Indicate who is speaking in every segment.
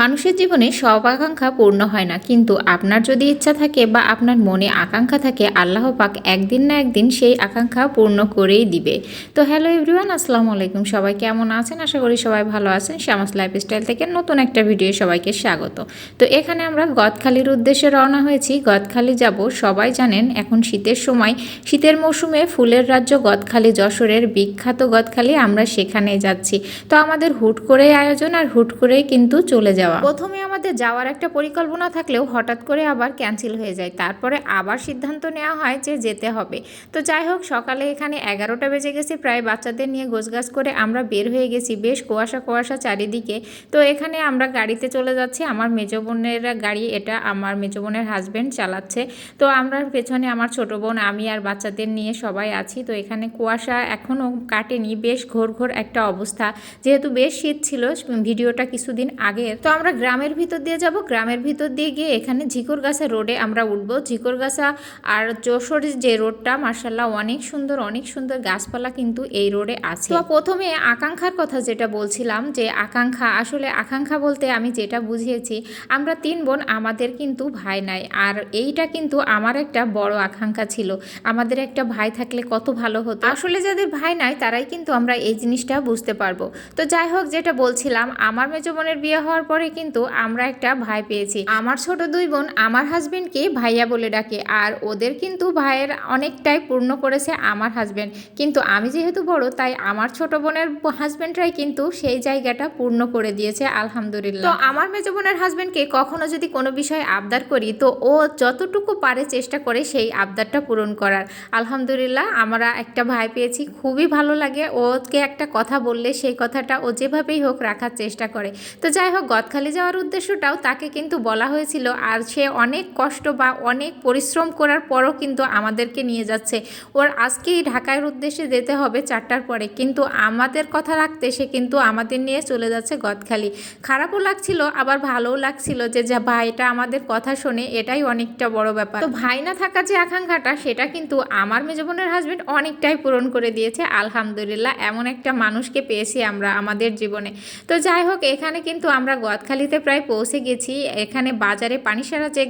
Speaker 1: মানুষের জীবনে সব আকাঙ্ক্ষা পূর্ণ হয় না, কিন্তু আপনার যদি ইচ্ছা থাকে বা আপনার মনে আকাঙ্ক্ষা থাকে, আল্লাহ পাক একদিন না একদিন সেই আকাঙ্ক্ষা পূর্ণ করেই দিবে। তো হ্যালো এভরিওয়ান, আসসালামু আলাইকুম। সবাই কেমন আছেন? আশা করি সবাই ভালো আছেন। শ্যামাস লাইফস্টাইল থেকে নতুন একটা ভিডিও সবাইকে স্বাগত। তো এখানে আমরা গদখালির উদ্দেশ্যে রওনা হয়েছি। গদখালি যাব, সবাই জানেন এখন শীতের সময়। শীতের মৌসুমে ফুলের রাজ্য গদখালি, যশোরের বিখ্যাত গদখালি, আমরা সেখানে যাচ্ছি। তো আমাদের হুট করেই আয়োজন আর হুট করেই কিন্তু চলে যাওয়া প্রথমে আমাদের যাওয়ার একটা পরিকল্পনা থাকলেও হঠাৎ করে আবার ক্যান্সেল হয়ে যায়। তারপরে আবার সিদ্ধান্ত নেওয়া হয় যে যেতে হবে। তো যাই হোক, সকালে এখানে এগারোটা বেজে গেছে। প্রায় বাচ্চাদের নিয়ে গোছগাছ করে আমরা বের হয়ে গেছি। বেশ কুয়াশা কুয়াশা চারিদিকে। তো এখানে আমরা গাড়িতে চলে যাচ্ছি। আমার মেজো বোনের গাড়ি, এটা আমার মেজো বোনের হাজব্যান্ড চালাচ্ছে। তো আমরা পেছনে আমার ছোট বোন, আমি আর বাচ্চাদের নিয়ে সবাই আছি। তো এখানে কুয়াশা এখনও কাটেনি। বেশ ঘোর ঘোর একটা অবস্থা। যেহেতু বেশ শীত ছিল, ভিডিওটা কিছুদিন আগের তো আমরা গ্রামের ভিতর দিয়ে যাব। গ্রামের ভিতর দিয়ে গিয়ে এখানে ঝিকরগাছা রোডে আমরা উঠবো। ঝিকরগাছা আর যশোরের যে রোডটা মার্শাল্লাহ অনেক সুন্দর অনেক সুন্দর গাছপালা কিন্তু এই রোডে আছে। তো প্রথমে আকাঙ্ক্ষার কথা যেটা বলছিলাম যে আকাঙ্ক্ষা, আসলে আকাঙ্ক্ষা বলতে আমি যেটা বুঝিয়েছি, আমরা তিন বোন, আমাদের কিন্তু ভাই নাই। আর এইটা কিন্তু আমার একটা বড় আকাঙ্ক্ষা ছিল। আমাদের একটা ভাই থাকলে কত ভালো হতো। আসলে যাদের ভাই নাই, তারাই কিন্তু আমরা এই জিনিসটা বুঝতে পারব। তো যাই হোক, যেটা বলছিলাম, আমার মেজো বোনের বিয়ে হওয়ার পরে কিন্তু আমরা একটা ভাই পেয়েছি। আমার ছোট দুই বোন আমার হাজবেন্ডকে ভাইয়া বলে ডাকে আর ওদের কিন্তু ভাইয়ের অনেকটাই পূর্ণ করেছে আমার হাজবেন্ড কিন্তু আমি যেহেতু বড়, তাই আমার ছোট বোনের হাজবেন্ডরাই কিন্তু সেই জায়গাটা পূর্ণ করে দিয়েছে, আলহামদুলিল্লাহ। তো আমার মেজো বোনের হাজবেন্ডকে কখনো যদি কোনো বিষয়ে আবদার করি, তো ও যতটুকু পারে চেষ্টা করে সেই আবদারটা পূরণ করার। আলহামদুলিল্লাহ, আমরা একটা ভাই পেয়েছি, খুবই ভালো লাগে। ওকে একটা কথা বললে সেই কথাটা ও যেভাবেই হোক রাখার চেষ্টা করে। তো যাই হোক গদখালি যাওয়ার উদ্দেশ্যটাও তাকে কিন্তু বলা হয়েছিল, আর সে অনেক কষ্ট বা অনেক পরিশ্রম করার পরও কিন্তু আমাদেরকে নিয়ে যাচ্ছে। ওর আজকেই ঢাকার উদ্দেশ্যে যেতে হবে চারটার পরে, কিন্তু আমাদের কথা রাখতে সে কিন্তু আমাদের নিয়ে চলে যাচ্ছে গদখালি। খারাপও লাগছিল, আবার ভালোও লাগছিল যে, যা ভাইটা আমাদের কথা শোনে, এটাই অনেকটা বড় ব্যাপার। তো ভাই না থাকার যে আকাঙ্ক্ষাটা, সেটা কিন্তু আমার মেজবোনের হাজবেন্ড অনেকটাই পূরণ করে দিয়েছে, আলহামদুলিল্লাহ, এমন একটা মানুষকে পেয়েছি আমরা আমাদের জীবনে। তো যাই হোক, এখানে কিন্তু আমরা গদখালিতে প্রায় পৌঁছে গেছি। এখানে বাজারে পানিসারা যে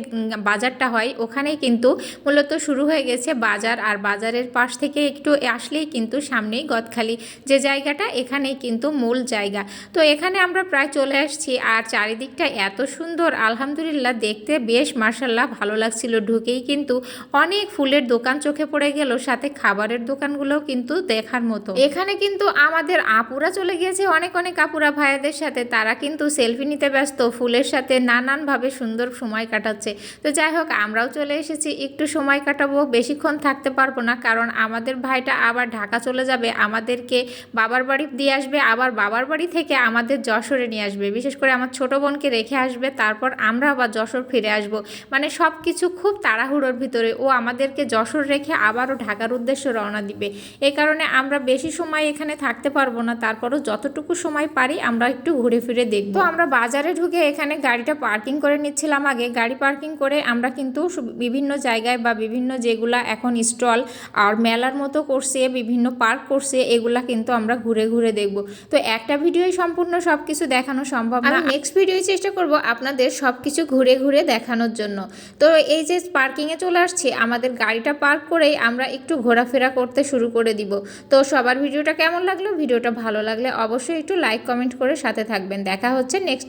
Speaker 1: বাজারটা হয়, ওখানেই কিন্তু মূলত শুরু হয়ে গেছে বাজার। আর বাজারের পাশ থেকে একটু আসলেই কিন্তু সামনেই গদখালি। যে জায়গাটা, এখানেই কিন্তু মূল জায়গা। তো এখানে আমরা প্রায় চলে আসছি আর চারিদিকটা এত সুন্দর, আলহামদুলিল্লাহ দেখতে বেশ মার্শাল্লাহ ভালো লাগছিল। ঢুকেই কিন্তু অনেক ফুলের দোকান চোখে পড়ে গেল, সাথে খাবারের দোকানগুলোও কিন্তু দেখার মতো। এখানে কিন্তু আমাদের আপুরা চলে গিয়েছে, অনেক অনেক আপুরা ভাইয়াদের সাথে। তারা কিন্তু সেলফি নিতে ব্যস্ত, ফুলের সাথে নানানভাবে সুন্দর সময় কাটাচ্ছে। তো যাই হোক, আমরাও চলে এসেছি, একটু সময় কাটাবো, বেশিক্ষণ থাকতে পারব না, কারণ আমাদের ভাইটা আবার ঢাকা চলে যাবে, আমাদেরকে বাবার বাড়ি দিয়ে আসবে, আবার বাবার বাড়ি থেকে আমাদের যশোরে নিয়ে আসবে। বিশেষ করে আমার ছোট বোনকে রেখে আসবে, তারপর আমরা আবার যশোর ফিরে আসব। মানে সব কিছু খুব তাড়াহুড়োর ভিতরে, ও আমাদেরকে যশোর রেখে আবারও ঢাকার উদ্দেশ্যে রওনা দিবে। এই কারণে আমরা বেশি সময় এখানে থাকতে পারব না, তারপরও যতটুকু সময় পারি আমরা একটু ঘুরে ফিরে দেখব। আমরা বাজারে ঢুকে এখানে গাড়িটা পার্কিং করে নিচ্ছিলাম আগে। গাড়ি পার্কিং করে আমরা কিন্তু বিভিন্ন জায়গায় বা বিভিন্ন যেগুলা এখন স্টল আর মেলার মতো করছে, বিভিন্ন পার্ক করছে, এগুলা কিন্তু আমরা ঘুরে ঘুরে দেখব। তো একটা ভিডিওই সম্পূর্ণ সব কিছু দেখানো সম্ভব না। নেক্সট ভিডিও চেষ্টা করব আপনাদের সব কিছু ঘুরে ঘুরে দেখানোর জন্য। তো এই যে পার্কিংয়ে চলে আসছি, আমাদের গাড়িটা পার্ক করেই আমরা একটু ঘোরাফেরা করতে শুরু করে দিব। তো সবার ভিডিওটা কেমন লাগল? ভিডিওটা ভালো লাগলে অবশ্যই একটু লাইক কমেন্ট করে সাথে থাকবেন। দেখা হচ্ছে নেক্সট